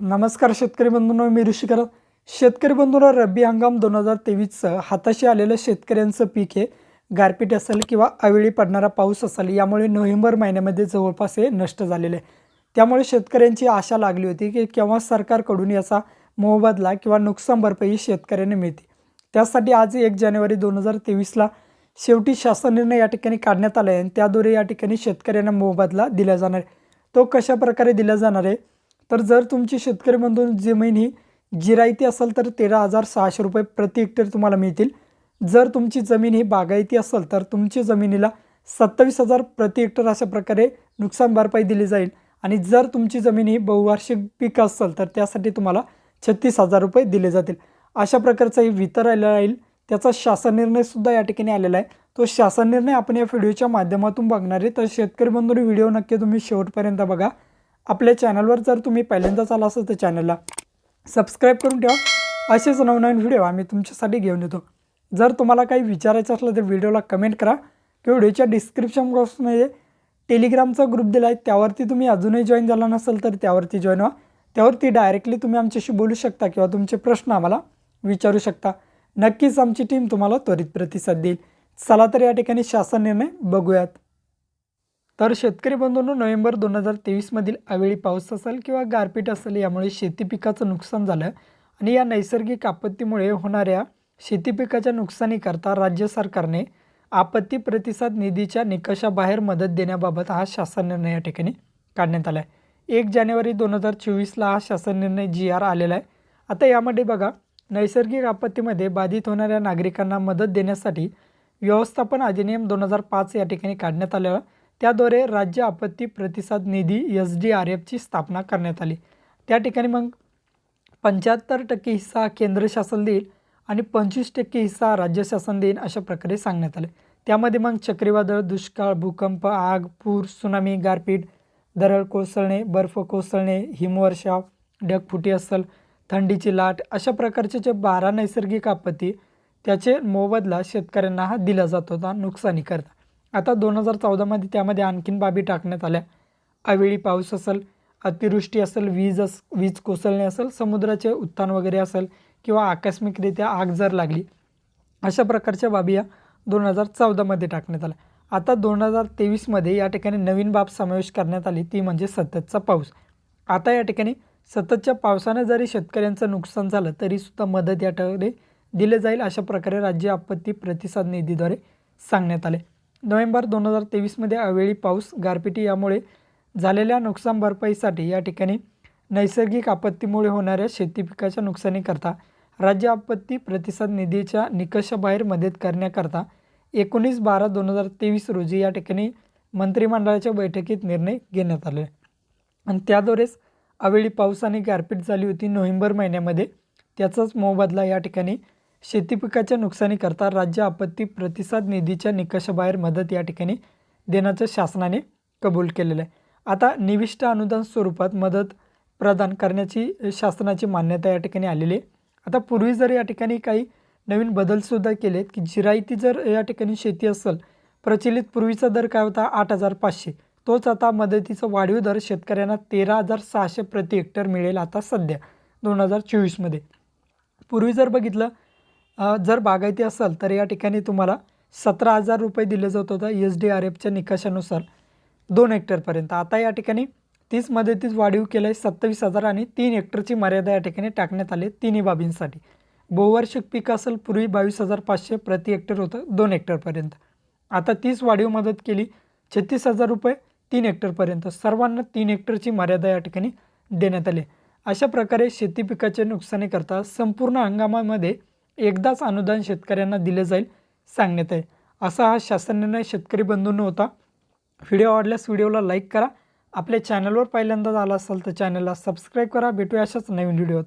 नमस्कार शेतकरी बंधूंनो मी ऋषी करत शेतकरी बंधूंनो रब्बी हंगाम दोन हजार तेवीसचं हाताशी आलेलं शेतकऱ्यांचं पीक हे गारपीट असेल किंवा अवेळी पडणारा पाऊस असेल यामुळे नोव्हेंबर महिन्यामध्ये जवळपास हे नष्ट झालेलं आहे. त्यामुळे शेतकऱ्यांची आशा लागली होती की केव्हा सरकारकडून याचा मोबदला किंवा नुकसान भरपाई शेतकऱ्यांना मिळते. त्यासाठी आज एक जानेवारी दोन हजार तेवीसला शेवटी शासन निर्णय या ठिकाणी काढण्यात आला आहे आणि त्याद्वारे या ठिकाणी शेतकऱ्यांना मोबदला दिला जाणार आहे. तो कशा प्रकारे दिला जाणार आहे? तर जर तुमची शेतकरी बंधू जमीन ही जिरायती असेल तर तेरा हजार सहाशे रुपये प्रति हेक्टर तुम्हाला मिळतील. जर तुमची जमीन ही बागायती असेल तर तुमची जमिनीला सत्तावीस हजार प्रति हेक्टर अशा प्रकारे नुकसान भरपाई दिली जाईल. आणि जर तुमची जमीन ही बहुवार्षिक पीक असेल तर त्यासाठी तुम्हाला छत्तीस हजार रुपये दिले जातील. अशा प्रकारचं हे वितर आलेलं राहील त्याचा शासन निर्णयसुद्धा या ठिकाणी आलेला आहे. तो शासन निर्णय आपण या व्हिडिओच्या माध्यमातून बघणार आहे. तर शेतकरी बंधूंनी व्हिडिओ नक्की तुम्ही शेवटपर्यंत बघा. आपल्या चॅनलवर जर तुम्ही पहिल्यांदाच आला असेल तर चॅनलला सबस्क्राईब करून ठेवा. असेच नवनवीन व्हिडिओ आम्ही तुमच्यासाठी घेऊन येतो. जर तुम्हाला काही विचारायचं असलं तर व्हिडिओला कमेंट करा. किंवा व्हिडिओच्या डिस्क्रिप्शन बॉक्समध्ये टेलिग्रामचा ग्रुप दिला आहे. त्यावरती तुम्ही अजूनही जॉईन झाला नसेल तर त्यावरती जॉईन व्हा. त्यावरती डायरेक्टली तुम्ही आमच्याशी बोलू शकता किंवा तुमचे प्रश्न आम्हाला विचारू शकता. नक्कीच आमची टीम तुम्हाला त्वरित प्रतिसाद देईल. चला तर या ठिकाणी शासन निर्णय बघूयात. तर शेतकरी बंधूंनो नोव्हेंबर दोन हजार तेवीसमधील अवेळी पाऊस असेल किंवा गारपीट असेल यामुळे शेती पिकाचं नुकसान झालं आणि या नैसर्गिक आपत्तीमुळे होणाऱ्या शेती पिकाच्या नुकसानीकरता राज्य सरकारने आपत्ती प्रतिसाद निधीच्या निकषाबाहेर मदत देण्याबाबत हा शासन निर्णय या ठिकाणी काढण्यात आला आहे एक जानेवारी दोन हजार चोवीसला हा शासन निर्णय जी आर आलेला आहे. आता यामध्ये बघा नैसर्गिक आपत्तीमध्ये बाधित होणाऱ्या नागरिकांना मदत देण्यासाठी व्यवस्थापन अधिनियम दोन हजार पाच या ठिकाणी काढण्यात आलेला त्याद्वारे राज्य आपत्ती प्रतिसाद निधी एस डी आर एफची स्थापना करण्यात आली. त्या ठिकाणी मग पंच्याहत्तर टक्के हिस्सा केंद्र शासन देईल आणि पंचवीस टक्के हिस्सा राज्य शासन देईल अशा प्रकारे सांगण्यात आले. त्यामध्ये मग चक्रीवादळ दुष्काळ भूकंप आग पूर सुनामी गारपीट दरड कोसळणे बर्फ कोसळणे हिमवर्षाव ढगफुटी असल थंडीची लाट अशा प्रकारचे जे बारा नैसर्गिक आपत्ती त्याचे मोबदला शेतकऱ्यांना हा दिला जात होता नुकसानीकरता. आता दोन हजार चौदामध्ये त्यामध्ये आणखीन बाबी टाकण्यात आल्या. अवेळी पाऊस असेल अतिवृष्टी असेल वीज अस वीज कोसळणे असेल समुद्राचे उत्थान वगैरे असेल किंवा आकस्मिकरित्या आग जर लागली अशा प्रकारच्या बाबी या दोन हजार चौदामध्ये टाकण्यात आल्या. आता दोन हजार तेवीसमध्ये या ठिकाणी नवीन बाब समावेश करण्यात आली ती म्हणजे सततचा पाऊस. आता या ठिकाणी सततच्या पावसाने जरी शेतकऱ्यांचं नुकसान झालं तरीसुद्धा मदत या ठिकाणी दिले जाईल अशा प्रकारे राज्य आपत्ती प्रतिसाद निधीद्वारे सांगण्यात आले. नोव्हेंबर दोन हजार तेवीसमध्ये अवेळी पाऊस गारपिटी यामुळे झालेल्या नुकसान भरपाईसाठी या ठिकाणी नैसर्गिक आपत्तीमुळे होणाऱ्या शेती पिकाच्या नुकसानीकरता राज्य आपत्ती प्रतिसाद निधीच्या निकषाबाहेर मदत करण्याकरता एकोणीस बारा दोन हजार तेवीस रोजी या ठिकाणी मंत्रिमंडळाच्या बैठकीत निर्णय घेण्यात आले. आणि त्याद्वारेच अवेळी पाऊस आणि गारपीट झाली होती नोव्हेंबर महिन्यामध्ये. त्याचाच मोबदला या ठिकाणी शेती पिकाच्या नुकसानीकरता राज्य आपत्ती प्रतिसाद निधीच्या निकषाबाहेर मदत या ठिकाणी देण्याचं शासनाने कबूल केलेलं आहे. आता निविष्ट अनुदान स्वरूपात मदत प्रदान करण्याची शासनाची मान्यता या ठिकाणी आलेली आहे. आता पूर्वी जर या ठिकाणी काही नवीन बदलसुद्धा केलेत की जिरायती जर या ठिकाणी शेती असेल प्रचलित पूर्वीचा दर काय होता? आठ हजार पाचशे. तोच आता मदतीचा वाढीव दर शेतकऱ्यांना तेरा हजार सहाशे प्रति हेक्टर मिळेल आता सध्या दोन हजार चोवीसमध्ये पूर्वी जर बघितलं जर बागायती असेल तर या ठिकाणी तुम्हाला सतरा हजार रुपये दिले जात होतं एस डी आर एफच्या निकषानुसार. दोन हेक्टरपर्यंत आता या ठिकाणी तीच मदतीच वाढीव केलं आहे सत्तावीस हजार आणि तीन हेक्टरची मर्यादा या ठिकाणी टाकण्यात आली तिन्ही बाबींसाठी. बहुवार्षिक पीक असेल पूर्वी बावीस हजार पाचशे प्रति हेक्टर होतं दोन हेक्टरपर्यंत आता तीच वाढीव मदत केली छत्तीस हजार रुपये तीन हेक्टरपर्यंत सर्वांना तीन हेक्टरची मर्यादा या ठिकाणी देण्यात आली अशा प्रकारे शेती पिकाचे नुकसानीकरता संपूर्ण हंगामामध्ये एकदाच अनुदान शेतकऱ्यांना दिले जाईल सांगण्यात आहे. असा हा शासन निर्णय शेतकरी बंधूंनो होता. व्हिडिओ आवडल्यास व्हिडिओला लाईक करा. आपल्या चॅनलवर पहिल्यांदाच आला असाल तर चॅनलला सबस्क्राईब करा. भेटूया अशाच नवीन व्हिडिओत